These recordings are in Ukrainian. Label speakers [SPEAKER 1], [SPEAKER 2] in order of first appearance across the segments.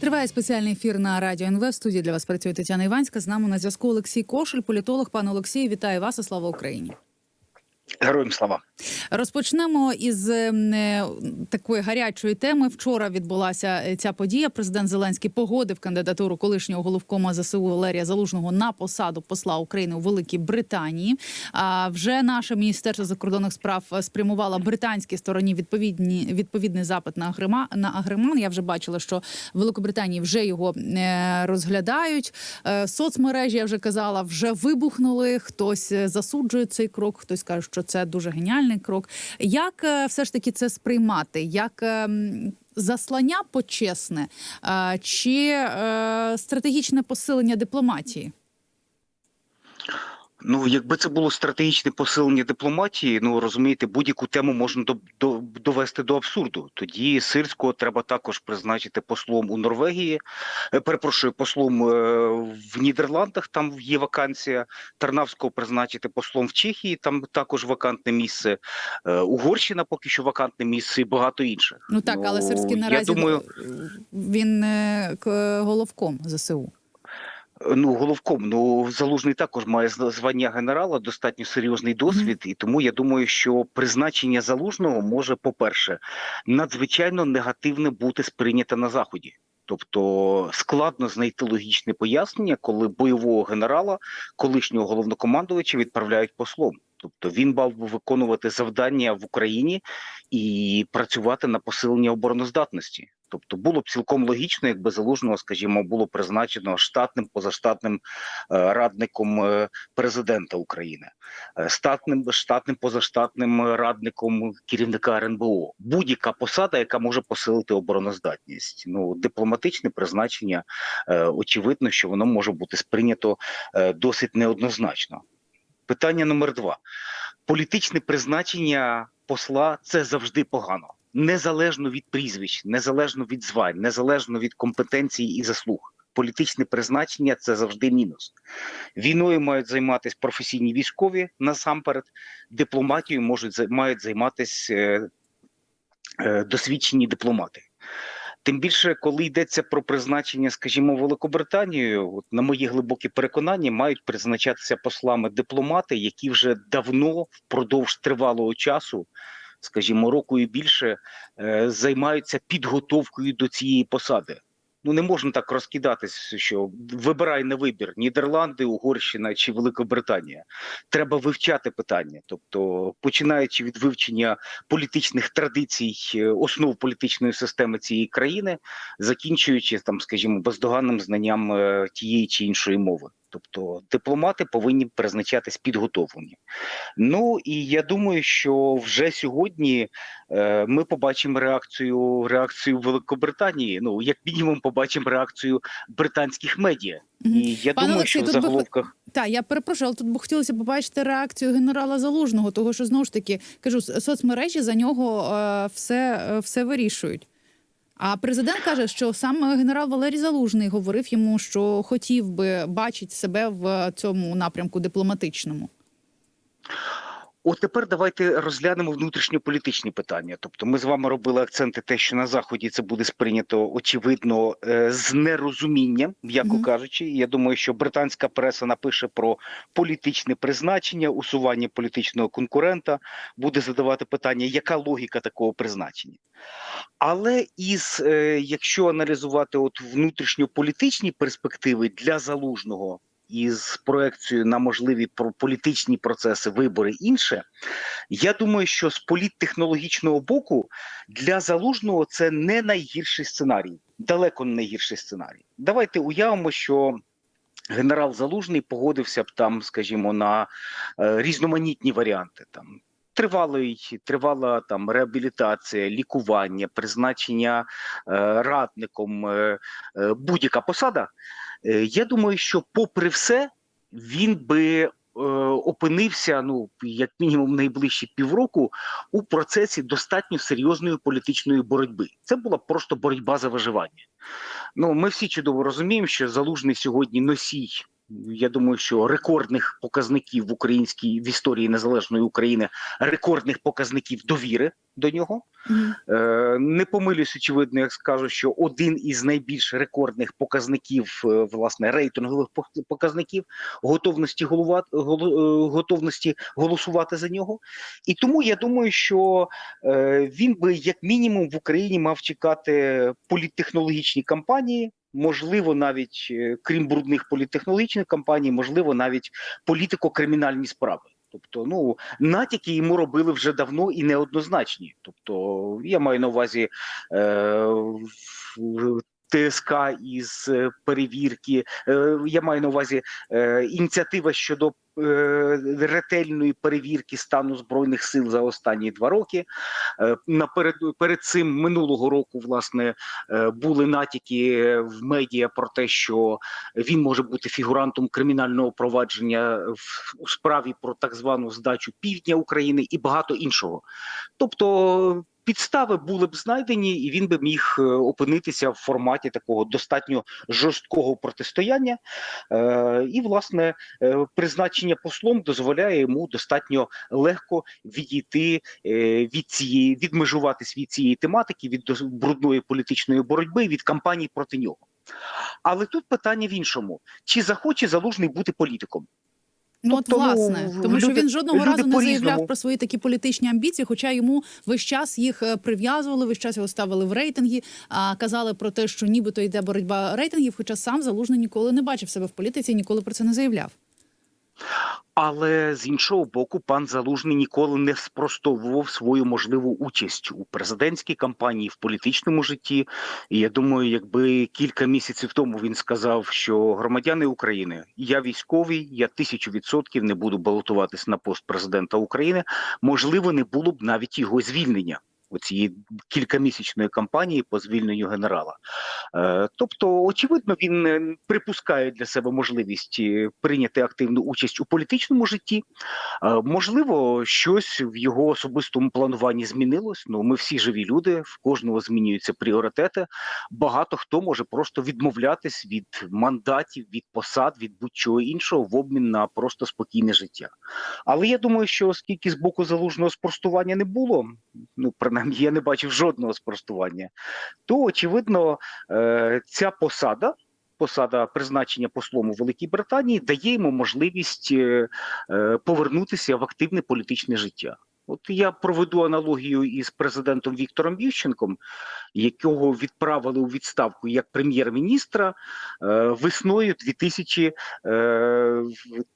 [SPEAKER 1] Триває спеціальний ефір на радіо НВ. В студії для вас працює Тетяна Іванська. З нами на зв'язку Олексій Кошель, політолог. Пане Олексію, вітаю вас і слава Україні.
[SPEAKER 2] Героям слава.
[SPEAKER 1] Розпочнемо із ем, е, такої гарячої теми. Вчора відбулася е, ця подія. Президент Зеленський погодив кандидатуру колишнього головкома ЗСУ Валерія Залужного на посаду посла України у Великій Британії. А вже наше міністерство закордонних справ спрямувало британській стороні відповідні відповідний запит на агрима на агриман. Я вже бачила, що в Великобританії вже його е, розглядають. Е, Соцмережі я вже казала, вже вибухнули. Хтось е, засуджує цей крок, хтось каже, що це дуже геніальний крок. Як е, все ж таки це сприймати? Як е, заслання почесне е, чи е, стратегічне посилення дипломатії?
[SPEAKER 2] Ну, якби це було стратегічне посилення дипломатії, ну розумієте, будь-яку тему можна до, до, довести до абсурду. Тоді сирського треба також призначити послом у Норвегії. Е, перепрошую, послом е, в Нідерландах. Там є вакансія. Тарнавського призначити послом в Чехії. Там також вакантне місце. Е, Угорщина поки що вакантне місце і багато інших.
[SPEAKER 1] Ну так, але Сирський
[SPEAKER 2] я
[SPEAKER 1] наразі
[SPEAKER 2] думаю,
[SPEAKER 1] він головком ЗСУ.
[SPEAKER 2] Ну, головком, ну залужний також має звання генерала, достатньо серйозний досвід, і тому я думаю, що призначення залужного може, по-перше, надзвичайно негативно бути сприйнято на заході. Тобто складно знайти логічне пояснення, коли бойового генерала, колишнього головнокомандувача відправляють послом. Тобто він мав би виконувати завдання в Україні і працювати на посилення обороноздатності. Тобто було б цілком логічно, якби залужного, скажімо, було призначено штатним позаштатним е, радником е, президента України, е, штатним штатним позаштатним радником керівника РНБО. Будь-яка посада, яка може посилити обороноздатність. Ну дипломатичне призначення, очевидно, що воно може бути сприйнято досить неоднозначно. Питання номер два: політичне призначення посла це завжди погано. Незалежно від прізвищ, незалежно від звань, незалежно від компетенції і заслуг. Політичне призначення це завжди мінус. Війною мають займатися професійні військові насамперед, дипломатією можуть мають займатися е, е, досвідчені дипломати. Тим більше, коли йдеться про призначення, скажімо, Великобританією, от на мої глибокі переконання, мають призначатися послами дипломати, які вже давно впродовж тривалого часу, скажімо, року і більше, е, займаються підготовкою до цієї посади. Ну не можна так розкидатись, що вибирай на вибір Нідерланди, Угорщина чи Великобританія. Треба вивчати питання, тобто починаючи від вивчення політичних традицій, е, основ політичної системи цієї країни, закінчуючи там, скажімо, бездоганним знанням е, тієї чи іншої мови. Тобто дипломати повинні призначатись підготовлені. Ну і я думаю, що вже сьогодні е, ми побачимо реакцію реакцію Великобританії. Ну як мінімум, побачимо реакцію британських медіа. І я
[SPEAKER 1] Пане
[SPEAKER 2] думаю,
[SPEAKER 1] Олексій,
[SPEAKER 2] що в
[SPEAKER 1] тут би Так, я перепрошую, але тут би хотілося побачити реакцію генерала Залужного, того що знову ж таки кажу, соцмережі за нього е, все, е, все вирішують. А президент каже, що сам генерал Валерій Залужний говорив йому, що хотів би бачити себе в цьому напрямку дипломатичному.
[SPEAKER 2] От тепер давайте розглянемо внутрішньополітичні питання. Тобто, ми з вами робили акценти, те, що на заході це буде сприйнято очевидно е, з нерозумінням, м'яко
[SPEAKER 1] Мгм.
[SPEAKER 2] кажучи. Я думаю, що британська преса напише про політичне призначення, усування політичного конкурента, буде задавати питання, яка логіка такого призначення. Але із е, якщо аналізувати от внутрішньополітичні перспективи для залужного. Із проекцією на можливі політичні процеси, вибори інше, я думаю, що з політтехнологічного боку для залужного це не найгірший сценарій, далеко не найгірший сценарій. Давайте уявимо, що генерал Залужний погодився б там, скажімо, на е, різноманітні варіанти там. Тривалий, тривала там реабілітація, лікування, призначення е, радником, е, е, будь-яка посада. Е, я думаю, що, попри все, він би е, опинився, ну як мінімум, найближчі півроку у процесі достатньо серйозної політичної боротьби. Це була просто боротьба за виживання. Ну, ми всі чудово розуміємо, що залужний сьогодні носій. Я думаю, що рекордних показників в українській в історії незалежної України рекордних показників довіри до нього.
[SPEAKER 1] Мгм.
[SPEAKER 2] Е, Не помилюсь, очевидно, як скажу, що один із найбільш рекордних показників, е, власне, рейтингових показників готовності голова- е, готовності голосувати за нього. І тому я думаю, що він би як мінімум в Україні мав чекати політтехнологічні кампанії. Можливо, навіть е, крім брудних політтехнологічних кампаній, можливо, навіть політико-кримінальні справи. Тобто, ну натяки йому робили вже давно і неоднозначні. Тобто, я маю на увазі е, ТСК із е, перевірки. Е, я маю на увазі е, ініціатива щодо ретельної перевірки стану збройних сил за останні два роки. Наперед перед цим минулого року, власне, були натяки в медіа про те, що він може бути фігурантом кримінального провадження у справі про так звану здачу півдня України і багато іншого. Тобто підстави були б знайдені, і він би міг е, опинитися в форматі такого достатньо жорсткого протистояння. Е, і, власне, е, призначення послом дозволяє йому достатньо легко відійти від цієї, відмежуватись від цієї тематики, від брудної політичної боротьби, від кампаній проти нього. Але тут питання в іншому: чи захоче залужний бути політиком?
[SPEAKER 1] Ну, от,
[SPEAKER 2] ну,
[SPEAKER 1] власне, тому що він жодного разу не заявляв про свої такі політичні амбіції, хоча йому весь час їх е, прив'язували, весь час його ставили в рейтинги, а казали про те, що нібито йде боротьба рейтингів, хоча сам залужний ніколи не бачив себе в політиці, ніколи про це не заявляв.
[SPEAKER 2] Але з іншого боку, пан Залужний ніколи не спростовував свою можливу участь у президентській кампанії в політичному житті. І я думаю, якби кілька місяців тому він сказав, що громадяни України, я військовий, я тисячу відсотків не буду балотуватись на пост президента України. Можливо, не було б навіть його звільнення. Оцієї кількамісячної кампанії по звільненню генерала, Е, тобто, очевидно, він е, припускає для себе можливість е, прийняти активну участь у політичному житті. Можливо, щось в його особистому плануванні змінилось. Ну, ми всі живі люди, в кожного змінюються пріоритети. Багато хто може просто відмовлятись від мандатів, від посад, від будь-чого іншого в обмін на просто спокійне життя. Але я думаю, що оскільки з боку залужного спростування не було, ну принаймні я не бачив жодного спростування, то очевидно, е, ця посада. Посада призначення послом у Великій Британії дає йому можливість е, е, повернутися в активне політичне життя. От я проведу аналогію із президентом Віктором Ющенком, якого відправили у відставку як прем'єр-міністра весною 2000, е,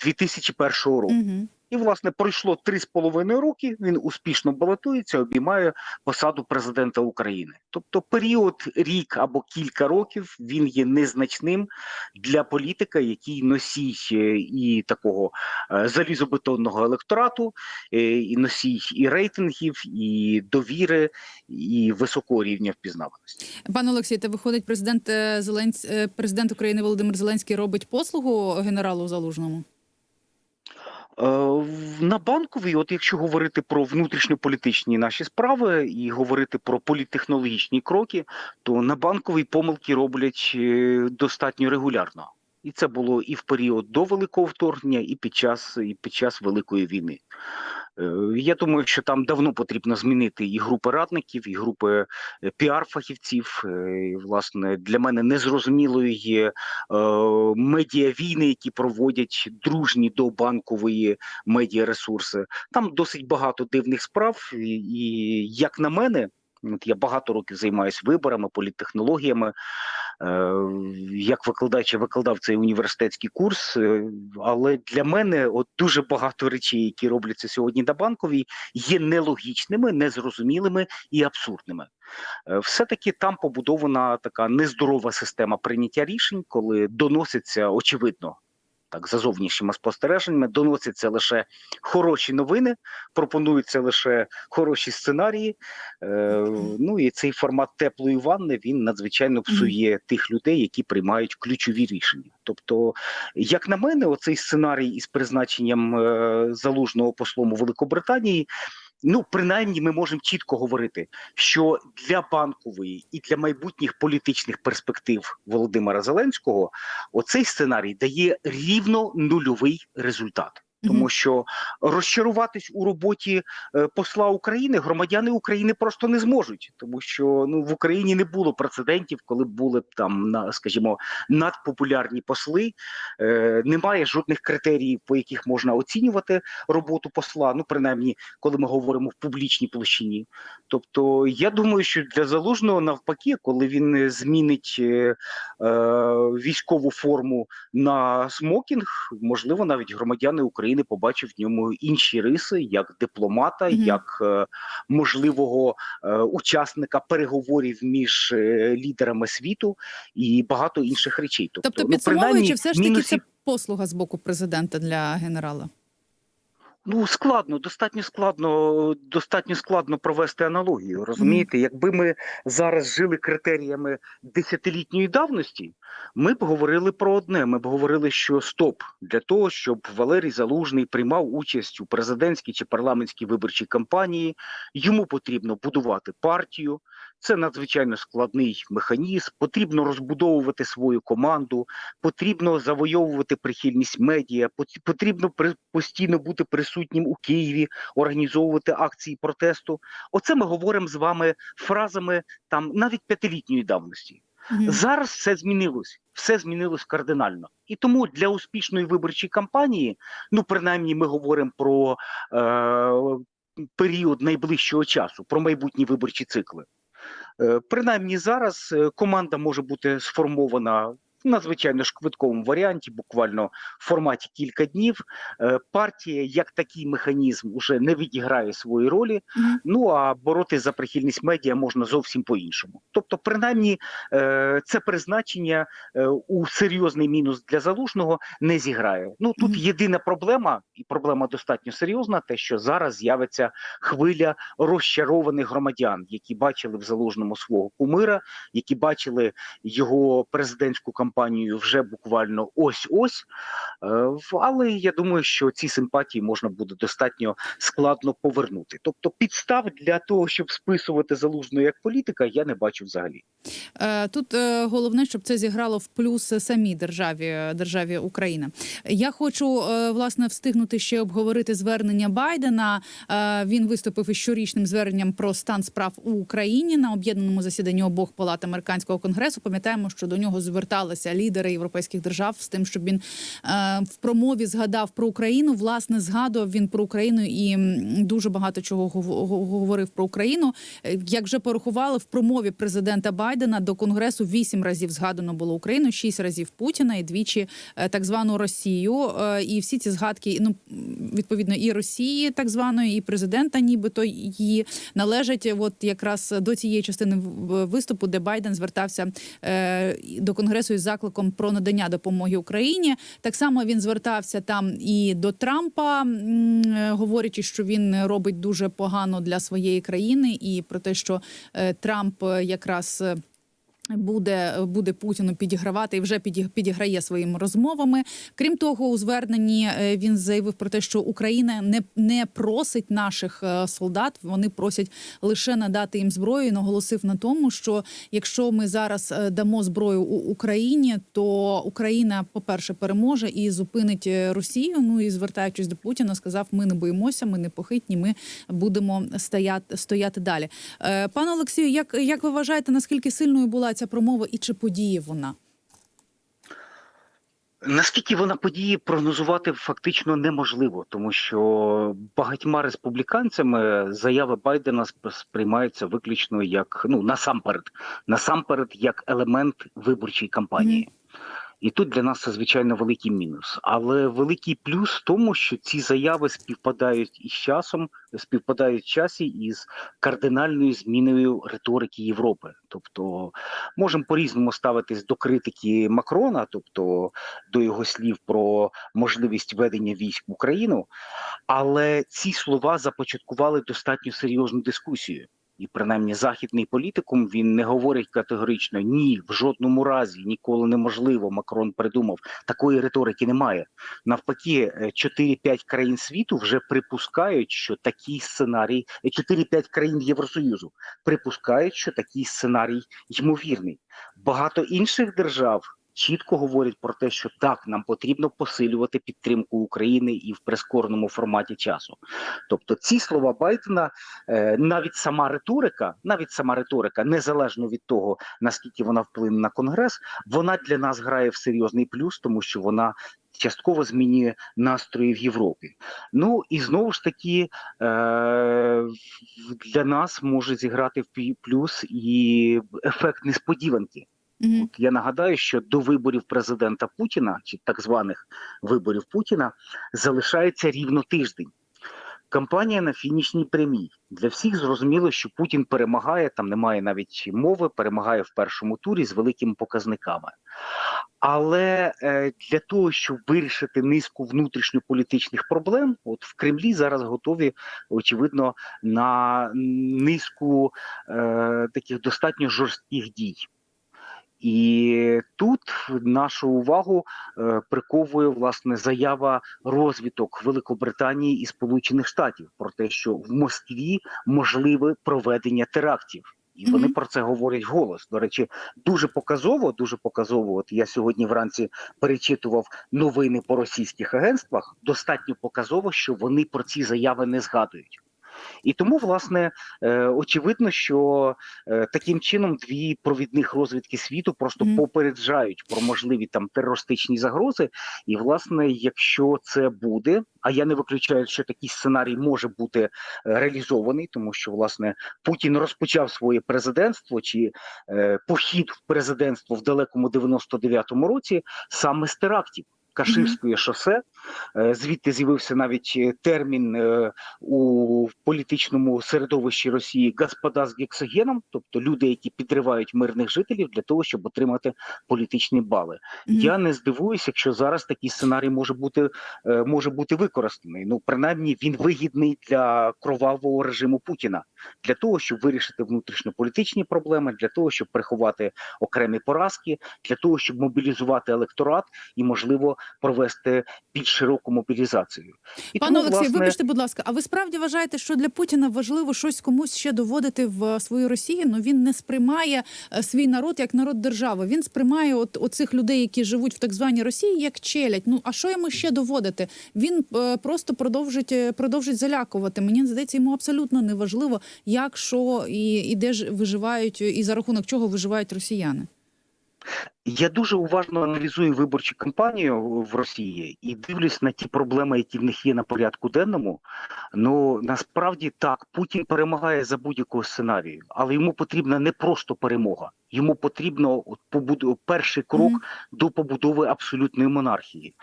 [SPEAKER 2] 2001 року.
[SPEAKER 1] Угу.
[SPEAKER 2] І, власне, пройшло три з половиною роки. Він успішно балотується, обіймає посаду президента України. Тобто, період рік або кілька років він є незначним для політика, який носій е, і такого е, залізобетонного електорату, е, і носій і рейтингів, і довіри, і високого рівня впізнаваності.
[SPEAKER 1] Пане Олексій, та виходить, президент Зеленсь... президент України Володимир Зеленський робить послугу генералу Залужному.
[SPEAKER 2] Е, На банковій, от якщо говорити про внутрішньополітичні наші справи і говорити про політтехнологічні кроки, то на банковій помилки роблять е, достатньо регулярно. І це було і в період до великого вторгнення, і під час і під час великої війни. Е, Я думаю, що там давно потрібно змінити і групи радників, і групи е, піар-фахівців. Е, Власне, для мене незрозумілою є медіавійни, які проводять дружні до банкової медіаресурси. Там досить багато дивних справ, і як на мене. От я багато років займаюся виборами, політтехнологіями. Е, як викладач я викладав цей університетський курс, е, але для мене от дуже багато речей, які робляться сьогодні на банковій, є нелогічними, незрозумілими і абсурдними. Е, Все-таки там побудована така нездорова система прийняття рішень, коли доноситься очевидно. Так, за зовнішніми спостереженнями доносяться лише хороші новини, пропонуються лише хороші сценарії. Е, ну і цей формат теплої ванни він надзвичайно псує тих людей, які приймають ключові рішення. Тобто, як на мене, оцей сценарій із призначенням е, залужного послом у Великобританії. Ну, принаймні, ми можемо чітко говорити, що для банкової і для майбутніх політичних перспектив Володимира Зеленського оцей сценарій дає рівно нульовий результат. Тому що розчаруватись у роботі е, посла України громадяни України просто не зможуть, тому що ну в Україні не було прецедентів, коли були б там на скажімо надпопулярні посли. Е, немає жодних критеріїв, по яких можна оцінювати роботу посла. Ну принаймні, коли ми говоримо в публічній площині. Тобто, я думаю, що для залужного навпаки, коли він змінить е, е, військову форму на смокінг, можливо, навіть громадяни України побачать в ньому інші риси, як дипломата,
[SPEAKER 1] Мгм.
[SPEAKER 2] як е, можливого е, учасника переговорів між е, лідерами світу і багато інших речей. Тобто,
[SPEAKER 1] Тобто,
[SPEAKER 2] ну,
[SPEAKER 1] підсумовуючи, все ж таки
[SPEAKER 2] мінусів
[SPEAKER 1] це послуга з боку президента для генерала.
[SPEAKER 2] Ну складно, достатньо складно, достатньо складно провести аналогію. Розумієте, якби ми зараз жили критеріями десятилітньої давності, ми б говорили про одне. Ми б говорили, що стоп для того, щоб Валерій Залужний приймав участь у президентській чи парламентській виборчій кампанії. Йому потрібно будувати партію. Це надзвичайно складний механізм. Потрібно розбудовувати свою команду, потрібно завойовувати прихильність медіа, потрібно постійно бути присутнім у Києві, організовувати акції протесту. Оце ми говоримо з вами фразами там навіть п'ятилітньої давності.
[SPEAKER 1] Мгм.
[SPEAKER 2] Зараз все змінилось, все змінилось кардинально. І тому для успішної виборчої кампанії, ну принаймні, ми говоримо про е, період найближчого часу, про майбутні виборчі цикли. Е, Принаймні зараз е, команда може бути сформована надзвичайно швидкому варіанті, буквально в форматі кілька днів. Е, Партія як такий механізм уже не відіграє свої ролі. Ну а боротися за прихильність медіа можна зовсім по-іншому. Тобто, принаймні, е, це призначення е, у серйозний мінус для залужного не зіграє. Ну тут єдина проблема, і проблема достатньо серйозна, те, що зараз з'явиться хвиля розчарованих громадян, які бачили в залужному свого кумира, які бачили його президентську кампанію вже буквально ось ось. Е, Але я думаю, що ці симпатії можна буде достатньо складно повернути. Тобто, підстав для того, щоб списувати залужного як політика, я не бачу взагалі.
[SPEAKER 1] Е, Тут е, головне, щоб це зіграло в плюс самій державі державі Україна. Я хочу власне встигнути ще обговорити звернення Байдена. Він виступив із щорічним зверненням про стан справ у Україні на об'єднаному засіданні обох палат американського конгресу. Пам'ятаємо, що до нього зверталися лідери європейських держав з тим, щоб він е, в промові згадав про Україну. Власне, згадував він про Україну і дуже багато чого гов- гов- говорив про Україну. Е, Як вже порахували в промові президента Байдена до конгресу вісім разів згадано було Україну, шість разів Путіна і двічі е, так звану Росію. І всі ці згадки, ну відповідно, і Росії, так званої, і президента, нібито її належать от якраз до цієї частини виступу, де Байден звертався до конгресу із закликом про надання допомоги Україні. Так само він звертався там і до Трампа, е, говорячи, що він робить дуже погано для своєї країни, і про те, що е, Трамп е, якраз. Буде буде Путіну підігравати і вже піді- підіграє своїми розмовами. Крім того, у зверненні е, він заявив про те, що Україна не, не просить наших е, солдат, вони просять лише надати їм зброю. І наголосив на тому, що якщо ми зараз е, дамо зброю у Україні, то Україна, по-перше, переможе і зупинить Росію. Ну і звертаючись до Путіна, сказав: ми не боїмося, ми не похитні, ми будемо стояти, стояти далі. Пане Олексію, як, як ви вважаєте, наскільки сильною була ця промова і чи подіє вона?
[SPEAKER 2] Наскільки вона події прогнозувати фактично неможливо, тому що багатьма республіканцями заяви Байдена сприймаються виключно як ну насамперед, насамперед як елемент виборчої кампанії. І тут для нас це звичайно великий мінус. Але великий плюс в тому, що ці заяви співпадають із часом, співпадають в часі із кардинальною зміною риторики Європи. Тобто можемо по-різному ставитись до критики Макрона, тобто до його слів про можливість ведення військ в Україну, але ці слова започаткували достатньо серйозну дискусію. І принаймні західний політикум він не говорить категорично ні, в жодному разі ніколи неможливо. Макрон придумав такої риторики. Немає навпаки, е, 4-5 країн світу вже припускають, що такий сценарій, е, 4-5 країн Євросоюзу припускають, що такий сценарій ймовірний. Багато інших держав чітко говорять про те, що так, нам потрібно посилювати підтримку України і в прискореному форматі часу. Тобто, ці слова Байдена, е, навіть сама риторика, навіть сама риторика, незалежно від того наскільки вона вплине на конгрес, вона для нас грає в серйозний плюс, тому що вона. Частково змінює настрої в Європі. Ну і знову ж таки е- для нас може зіграти в плюс і ефект несподіванки. От я нагадаю, що до виборів президента Путіна чи так званих виборів Путіна залишається рівно тиждень. Кампанія на фінішній прямій для всіх зрозуміло, що Путін перемагає. Там немає навіть мови, перемагає в першому турі з великими показниками. Але е, для того, щоб вирішити низку внутрішньополітичних проблем, от в Кремлі зараз готові, очевидно, на низку е, таких достатньо жорстких дій. І тут нашу увагу е, приковує власне заява розвиток Великобританії і Сполучених Штатів про те, що в Москві можливе проведення терактів. І вони
[SPEAKER 1] Мгм.
[SPEAKER 2] про це говорять голос. До речі, дуже показово, дуже показово. От я сьогодні вранці перечитував новини по російських агентствах. Достатньо показово, що вони про ці заяви не згадують. І тому, власне, е, очевидно, що е, таким чином дві провідних розвідки світу просто попереджають про можливі там терористичні загрози. І, власне, якщо це буде, а я не виключаю, що такий сценарій може бути е, реалізований, тому що власне Путін розпочав своє президентство чи похід в президентство в далекому 99-му році саме з терактів. Каширське шосе, Е, звідти з'явився навіть е, термін е, у політичному середовищі Росії «господа з гексогеном, тобто люди, які підривають мирних жителів для того, щоб отримати політичні бали.
[SPEAKER 1] Мгм.
[SPEAKER 2] Я не здивуюся, якщо зараз такий сценарій може бути може бути використаний. Ну принаймні він вигідний для кровавого режиму Путіна для того, щоб вирішити внутрішньополітичні проблеми, для того, щоб приховати окремі поразки, для того, щоб мобілізувати електорат і можливо провести більш широку мобілізацію. І
[SPEAKER 1] Пане
[SPEAKER 2] тому,
[SPEAKER 1] Олексій,
[SPEAKER 2] власне,
[SPEAKER 1] вибачте, будь ласка, а ви справді вважаєте, що для Путіна важливо щось комусь ще доводити в свою Росію? Ну він не сприймає е, свій народ як народ держави. Він сприймає от оцих людей, які живуть в так званій Росії, як челядь. Ну а що йому ще доводити? Він е, просто продовжить е, продовжить залякувати. Мені здається, йому абсолютно не важливо, як що і, і де ж виживають, і за рахунок чого виживають росіяни.
[SPEAKER 2] Я дуже уважно аналізую виборчу кампанію в Росії і дивлюсь на ті проблеми, які в них є на порядку денному. Ну насправді так, Путін перемагає за будь-якого сценарію, але йому потрібна не просто перемога. Йому потрібно от побуду перший крок
[SPEAKER 1] Мгм.
[SPEAKER 2] до побудови абсолютної монархії.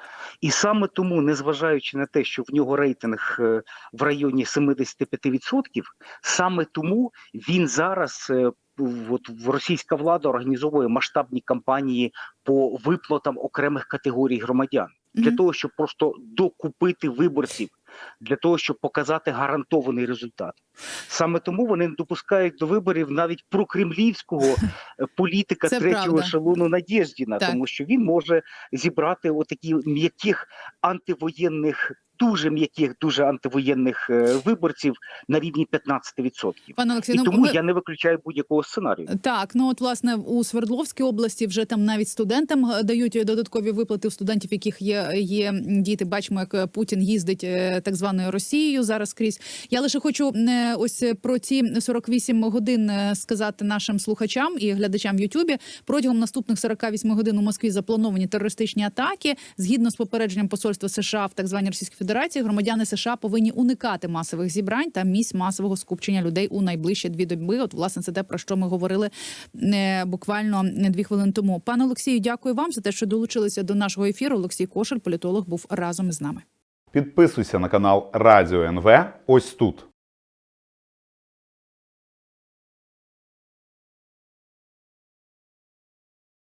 [SPEAKER 2] І саме тому, незважаючи на те, що в нього рейтинг е, в районі 75%, саме тому він зараз. е, От російська влада організовує масштабні кампанії по виплатам окремих категорій громадян для того, щоб просто докупити виборців, для того, щоб показати гарантований результат. Саме тому вони не допускають до виборів навіть прокремлівського е, політика
[SPEAKER 1] Це
[SPEAKER 2] третього
[SPEAKER 1] правда.
[SPEAKER 2] ешелону Надєждіна,
[SPEAKER 1] Так.
[SPEAKER 2] тому що він може зібрати отакі м'яких антивоєнних. Дуже м'яких, дуже антивоєнних е, виборців на рівні 15%.
[SPEAKER 1] Пане Олексій,
[SPEAKER 2] І
[SPEAKER 1] ну
[SPEAKER 2] тому
[SPEAKER 1] ви...
[SPEAKER 2] я не виключаю будь-якого сценарію.
[SPEAKER 1] Так, ну от власне у Свердловській області вже там навіть студентам е, дають додаткові виплати у студентів, яких є, є діти. Бачимо, як Путін їздить так званою Росією зараз крізь. Я лише хочу е, ось про ці 48 годин е, сказати нашим слухачам і глядачам в Ютубі. Протягом наступних 48 годин у Москві заплановані терористичні атаки. Згідно з попередженням посольства США в так званій Російській Федерації, громадяни США повинні уникати масових зібрань та місць масового скупчення людей у найближчі дві доби. От власне це те про що ми говорили е, буквально е, дві хвилини тому. Пане Олексію, дякую вам за те, що долучилися до нашого ефіру. Олексій Кошель, політолог, був разом із нами.
[SPEAKER 3] Підписуйся на канал Радіо НВ ось тут.